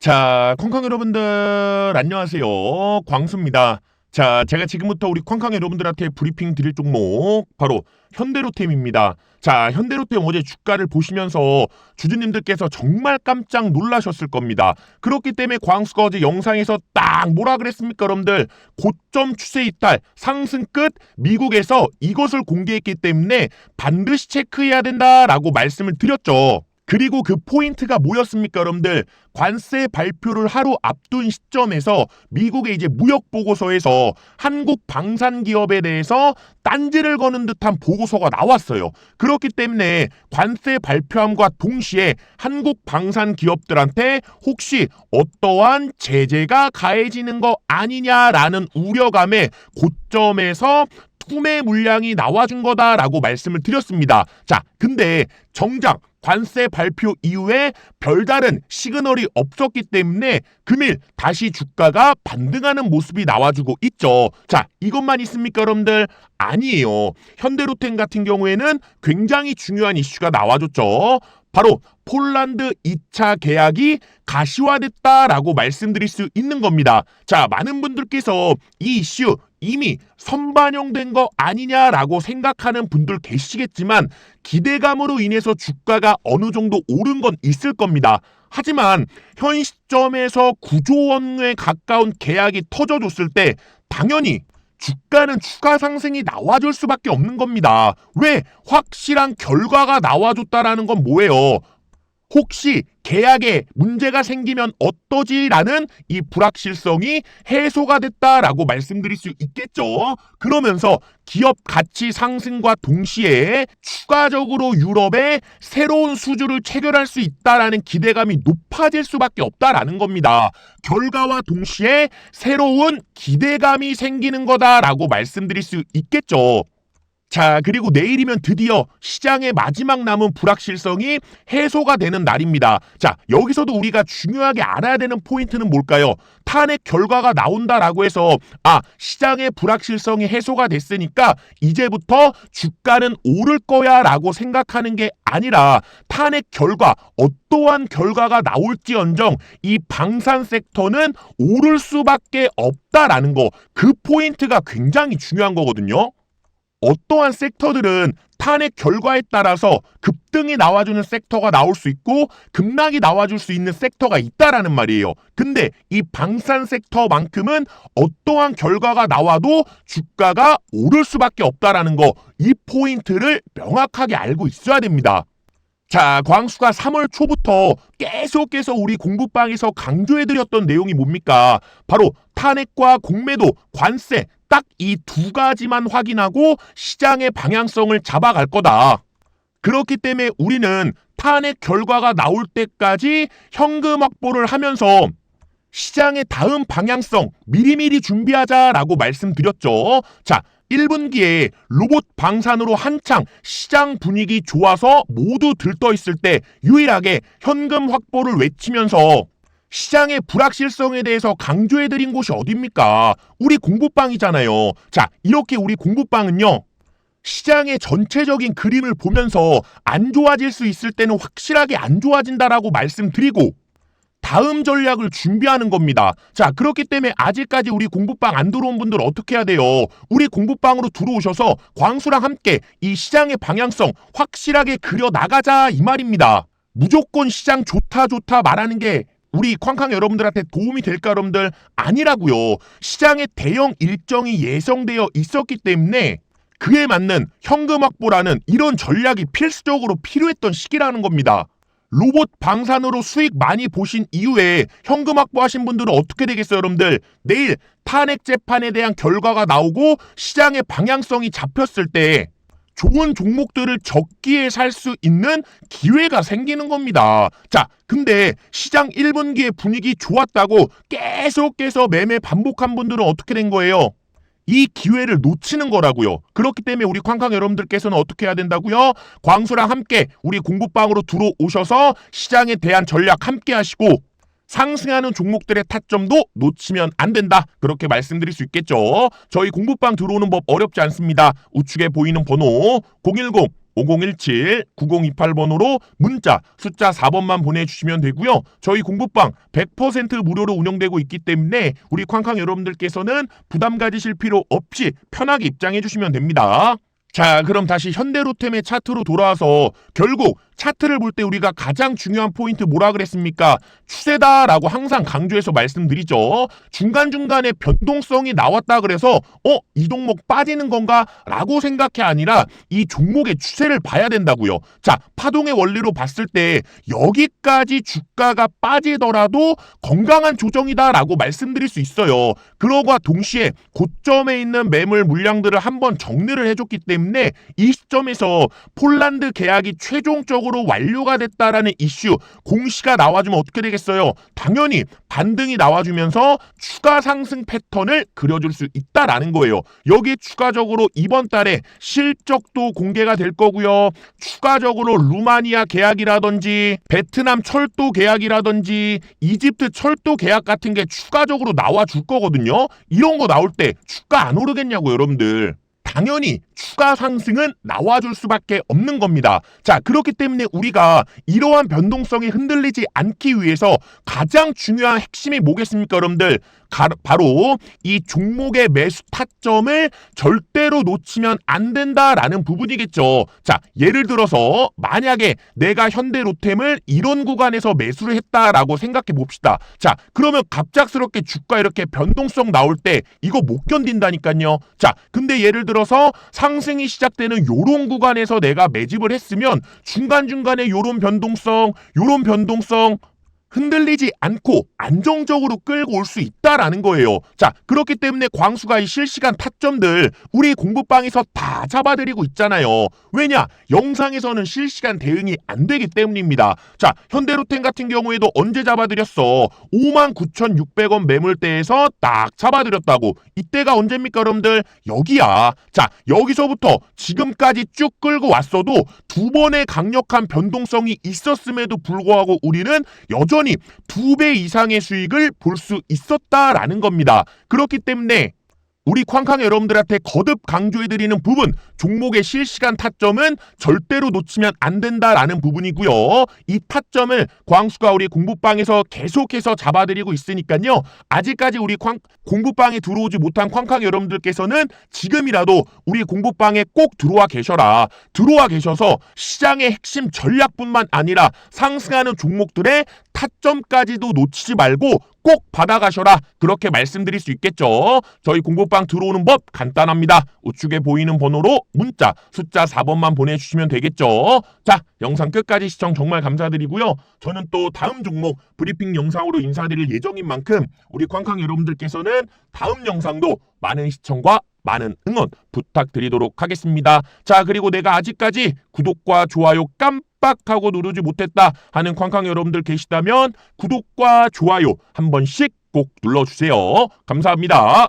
자, 콩콩 여러분들 안녕하세요. 광수입니다. 자, 제가 지금부터 우리 콩콩 여러분들한테 브리핑 드릴 종목 바로 현대로템입니다. 자, 현대로템 어제 주가를 보시면서 주주님들께서 정말 깜짝 놀라셨을 겁니다. 그렇기 때문에 광수가 어제 영상에서 딱 뭐라 그랬습니까, 여러분들? 고점 추세 이탈, 상승 끝, 미국에서 이것을 공개했기 때문에 반드시 체크해야 된다라고 말씀을 드렸죠. 그리고 그 포인트가 뭐였습니까, 여러분들? 관세 발표를 하루 앞둔 시점에서 미국의 이제 무역 보고서에서 한국 방산 기업에 대해서 딴지를 거는 듯한 보고서가 나왔어요. 그렇기 때문에 관세 발표함과 동시에 한국 방산 기업들한테 혹시 어떠한 제재가 가해지는 거 아니냐라는 우려감에 고점에서 투매 물량이 나와준 거다라고 말씀을 드렸습니다. 자, 근데 정작 관세 발표 이후에 별다른 시그널이 없었기 때문에 금일 다시 주가가 반등하는 모습이 나와주고 있죠. 자, 이것만 있습니까, 여러분들? 아니에요. 현대로템 같은 경우에는 굉장히 중요한 이슈가 나와줬죠. 바로 폴란드 2차 계약이 가시화됐다라고 말씀드릴 수 있는 겁니다. 자, 많은 분들께서 이 이슈 이미 선반영된 거 아니냐라고 생각하는 분들 계시겠지만 기대감으로 인해서 주가가 어느 정도 오른 건 있을 겁니다. 하지만 현 시점에서 9조 원에 가까운 계약이 터져줬을 때 당연히 주가는 추가 상승이 나와줄 수밖에 없는 겁니다. 왜? 확실한 결과가 나와줬다라는 건 뭐예요? 혹시 계약에 문제가 생기면 어떠지라는 이 불확실성이 해소가 됐다라고 말씀드릴 수 있겠죠. 그러면서 기업 가치 상승과 동시에 추가적으로 유럽에 새로운 수주를 체결할 수 있다라는 기대감이 높아질 수밖에 없다라는 겁니다. 결과와 동시에 새로운 기대감이 생기는 거다라고 말씀드릴 수 있겠죠. 자, 그리고 내일이면 드디어 시장의 마지막 남은 불확실성이 해소가 되는 날입니다. 자, 여기서도 우리가 중요하게 알아야 되는 포인트는 뭘까요? 탄핵 결과가 나온다라고 해서 아, 시장의 불확실성이 해소가 됐으니까 이제부터 주가는 오를 거야라고 생각하는 게 아니라 탄핵 결과 어떠한 결과가 나올지언정 이 방산 섹터는 오를 수밖에 없다라는 거. 그 포인트가 굉장히 중요한 거거든요. 어떠한 섹터들은 탄핵 결과에 따라서 급등이 나와주는 섹터가 나올 수 있고 급락이 나와줄 수 있는 섹터가 있다라는 말이에요. 근데 이 방산 섹터만큼은 어떠한 결과가 나와도 주가가 오를 수밖에 없다라는 거 이 포인트를 명확하게 알고 있어야 됩니다. 자, 광수가 3월 초부터 계속해서 우리 공부방에서 강조해드렸던 내용이 뭡니까? 바로 탄핵과 공매도, 관세, 딱 이 두 가지만 확인하고 시장의 방향성을 잡아갈 거다. 그렇기 때문에 우리는 탄핵 결과가 나올 때까지 현금 확보를 하면서 시장의 다음 방향성 미리미리 준비하자라고 말씀드렸죠. 자, 1분기에 로봇 방산으로 한창 시장 분위기 좋아서 모두 들떠 있을 때 유일하게 현금 확보를 외치면서 시장의 불확실성에 대해서 강조해드린 곳이 어딥니까? 우리 공부방이잖아요. 자, 이렇게 우리 공부방은요. 시장의 전체적인 그림을 보면서 안 좋아질 수 있을 때는 확실하게 안 좋아진다라고 말씀드리고 다음 전략을 준비하는 겁니다. 자, 그렇기 때문에 아직까지 우리 공부방 안 들어온 분들 어떻게 해야 돼요? 우리 공부방으로 들어오셔서 광수랑 함께 이 시장의 방향성 확실하게 그려 나가자 이 말입니다. 무조건 시장 좋다 좋다 말하는 게 우리 쾅쾅 여러분들한테 도움이 될까 여러분들 아니라고요. 시장의 대형 일정이 예정되어 있었기 때문에 그에 맞는 현금 확보라는 이런 전략이 필수적으로 필요했던 시기라는 겁니다. 로봇 방산으로 수익 많이 보신 이후에 현금 확보하신 분들은 어떻게 되겠어요, 여러분들? 내일 탄핵 재판에 대한 결과가 나오고 시장의 방향성이 잡혔을 때 좋은 종목들을 적기에 살 수 있는 기회가 생기는 겁니다. 자, 근데 시장 1분기에 분위기 좋았다고 계속해서 매매 반복한 분들은 어떻게 된 거예요? 이 기회를 놓치는 거라고요. 그렇기 때문에 우리 쾅쾅 여러분들께서는 어떻게 해야 된다고요? 광수랑 함께 우리 공부방으로 들어오셔서 시장에 대한 전략 함께 하시고 상승하는 종목들의 타점도 놓치면 안 된다. 그렇게 말씀드릴 수 있겠죠. 저희 공부방 들어오는 법 어렵지 않습니다. 우측에 보이는 번호 010 5017-9028번으로 문자 숫자 4번만 보내주시면 되고요. 저희 공부방 100% 무료로 운영되고 있기 때문에 우리 쾅쾅 여러분들께서는 부담 가지실 필요 없이 편하게 입장해 주시면 됩니다. 자, 그럼 다시 현대로템의 차트로 돌아와서 결국 차트를 볼 때 우리가 가장 중요한 포인트 뭐라 그랬습니까? 추세다라고 항상 강조해서 말씀드리죠. 중간중간에 변동성이 나왔다 그래서 어, 이 종목 빠지는 건가? 라고 생각이 아니라 이 종목의 추세를 봐야 된다고요. 자, 파동의 원리로 봤을 때 여기까지 주가가 빠지더라도 건강한 조정이다라고 말씀드릴 수 있어요. 그러과 동시에 고점에 있는 매물 물량들을 한번 정리를 해줬기 때문에 이 시점에서 폴란드 계약이 최종적으로 완료가 됐다라는 이슈 공시가 나와주면 어떻게 되겠어요? 당연히 반등이 나와주면서 추가 상승 패턴을 그려줄 수 있다라는 거예요. 여기에 추가적으로 이번 달에 실적도 공개가 될 거고요. 추가적으로 루마니아 계약이라든지 베트남 철도 계약이라든지 이집트 철도 계약 같은 게 추가적으로 나와 줄 거거든요. 이런 거 나올 때 주가 안 오르겠냐고 여러분들. 당연히 추가 상승은 나와줄 수밖에 없는 겁니다. 자, 그렇기 때문에 우리가 이러한 변동성이 흔들리지 않기 위해서 가장 중요한 핵심이 뭐겠습니까, 여러분들? 가, 바로 이 종목의 매수 타점을 절대로 놓치면 안 된다라는 부분이겠죠. 자, 예를 들어서 만약에 내가 현대로템을 이런 구간에서 매수를 했다라고 생각해 봅시다. 자, 그러면 갑작스럽게 주가 이렇게 변동성 나올 때 이거 못 견딘다니까요. 자, 근데 예를 들어 서 상승이 시작되는 요런 구간에서 내가 매집을 했으면 중간중간에 요런 변동성, 요런 변동성 흔들리지 않고 안정적으로 끌고 올 수 있다라는 거예요. 자, 그렇기 때문에 광수가 이 실시간 타점들 우리 공부방에서 다 잡아드리고 있잖아요. 왜냐? 영상에서는 실시간 대응이 안 되기 때문입니다. 자, 현대로템 같은 경우에도 언제 잡아드렸어? 59,600원 매물대에서 딱 잡아드렸다고. 이때가 언제입니까, 여러분들? 여기야. 자, 여기서부터 지금까지 쭉 끌고 왔어도 두 번의 강력한 변동성이 있었음에도 불구하고 우리는 여전히 두 배 이상의 수익을 볼 수 있었다라는 겁니다. 그렇기 때문에 우리 쾅쾅 여러분들한테 거듭 강조해드리는 부분 종목의 실시간 타점은 절대로 놓치면 안 된다라는 부분이고요. 이 타점을 광수가 우리 공부방에서 계속해서 잡아드리고 있으니까요. 아직까지 우리 쾅, 공부방에 들어오지 못한 쾅쾅 여러분들께서는 지금이라도 우리 공부방에 꼭 들어와 계셔라. 들어와 계셔서 시장의 핵심 전략뿐만 아니라 상승하는 종목들의 타점까지도 놓치지 말고 꼭 받아가셔라. 그렇게 말씀드릴 수 있겠죠. 저희 공부방 들어오는 법 간단합니다. 우측에 보이는 번호로 문자 숫자 4번만 보내주시면 되겠죠. 자, 영상 끝까지 시청 정말 감사드리고요. 저는 또 다음 종목 브리핑 영상으로 인사드릴 예정인 만큼 우리 쾅쾅 여러분들께서는 다음 영상도 많은 시청과 많은 응원 부탁드리도록 하겠습니다. 자, 그리고 내가 아직까지 구독과 좋아요 깜 빡하고 누르지 못했다 하는 쾅쾅 여러분들 계시다면 구독과 좋아요 한 번씩 꼭 눌러주세요. 감사합니다.